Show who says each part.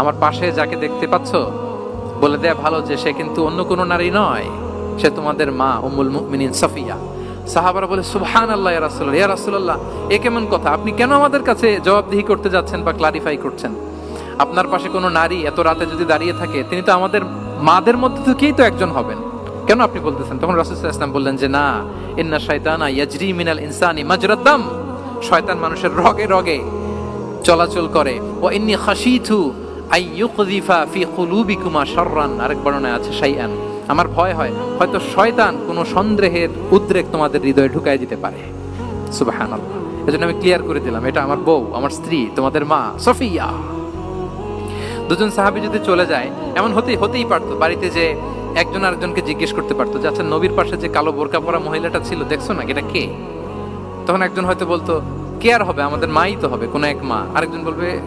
Speaker 1: আমার পাশে যাকে দেখতে পাচ্ছ, বলে দেয়া ভালো যে সে কিন্তু অন্য কোনো নারী নয়। সে তোমাদের মা, উম্মুল মুমিনিন সাফিয়া। সাহাবারা বলে সুবহান আল্লাহ ইয়া রাসূলুল্লাহ ইয়া রাসূলুল্লাহ, এ কেমন কথা? আপনি কেন আমাদের কাছে জবাবদিহি করতে যাচ্ছেন বা ক্লারিফাই করছেন? আপনার পাশে কোনো নারী এত রাতে যদি দাঁড়িয়ে থাকে, তিনি তো আমাদের মাদের মধ্যে থেকেই তো একজন হবেন। কেন আপনি বলতেছেন? তখন রাসূল আলাইহি বললেন যে, না, ইন্না শাইতানা ইয়াজরি মিনাল ইনসানি মাজরাদ্দাম শয়তান মানুষের রগে রগে চলাচল করে। ও ইন্নি খাশিতু ফি আরেক আছে আমার ভয় হয়, হয়তো শয়তান কোনো সন্দেহের উদ্রেক তোমাদের হৃদয়ে ঢুকায় দিতে পারে। সুবহানাল্লাহ। এজন্য আমি ক্লিয়ার করে দিলাম, এটা আমার বউ, আমার স্ত্রী, তোমাদের মা, সফিয়া। দুজন সাহাবী যদি চলে যায়, এমন হতেই হতেই পারতো, বাড়িতে যে একজন আরেকজনকে জিজ্ঞেস করতে পারতো যে আচ্ছা নবীর পাশে যে কালো বোরকা পরা মহিলাটা ছিল, দেখছ না এটা কে? তখন একজন হয়তো বলতো, কে আর হবে? আমাদের মাই তো হবে, কোনো এক মা। আরেকজন বলবে